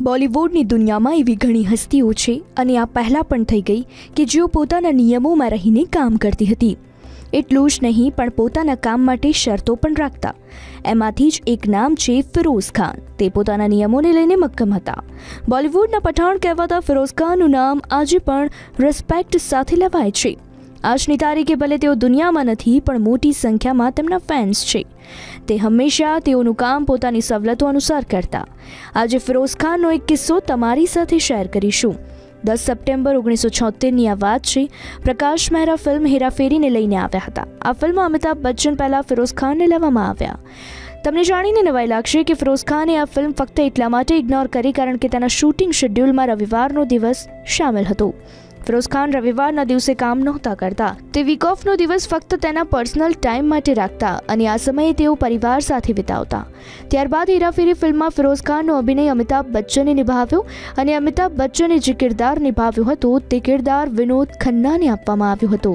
બોલિવૂડની દુનિયામાં એવી ઘણી હસ્તીઓ છે અને આ પહેલાં પણ થઈ ગઈ કે જેઓ પોતાના નિયમોમાં રહીને કામ કરતી હતી. એટલું જ નહીં, પણ પોતાના કામ માટે શરતો પણ રાખતા. એમાંથી જ એક નામ છે ફિરોઝ ખાન. તે પોતાના નિયમોને લઈને મક્કમ હતા. બોલિવૂડના પઠાણ કહેવાતા ફિરોઝ ખાનનું નામ આજે પણ રિસ્પેક્ટ સાથે લેવાય છે. આજની તારીખે ભલે તેઓ દુનિયામાં નથી, પણ મોટી સંખ્યામાં તેમના ફેન્સ છે. તે હંમેશા તેઓનું કામ પોતાની સવલતો અનુસાર કરતા. આજે ફિરોઝ ખાનનો એક કિસ્સો તમારી સાથે શેર કરીશું. દસ સપ્ટેમ્બર ઓગણીસો છોતેરની આ વાત છે, પ્રકાશ મહેરા ફિલ્મ હેરાફેરીને લઈને આવ્યા હતા. આ ફિલ્મમાં અમિતાભ બચ્ચન પહેલાં ફિરોઝ ખાનને લેવામાં આવ્યા. તમને જાણીને નવાઈ લાગશે કે ફિરોઝ ખાને આ ફિલ્મ ફક્ત એટલા માટે ઇગ્નોર કરી કારણ કે તેના શૂટિંગ શેડ્યુલમાં રવિવારનો દિવસ સામેલ હતો. ફિરોઝ ખાન રવિવારના દિવસે કામ નહોતા કરતા. તે વીક ઓફનો દિવસ ફક્ત તેના પર્સનલ ટાઈમ માટે રાખતા અને આ સમયે તેઓ પરિવાર સાથે વિતાવતા. ત્યારબાદ હેરાફેરી ફિલ્મમાં ફિરોઝ ખાનનો અભિનય અમિતાભ બચ્ચને નિભાવ્યો અને અમિતાભ બચ્ચને જે કિરદાર નિભાવ્યો હતો તે કિરદાર વિનોદ ખન્નાને આપવામાં આવ્યો હતો.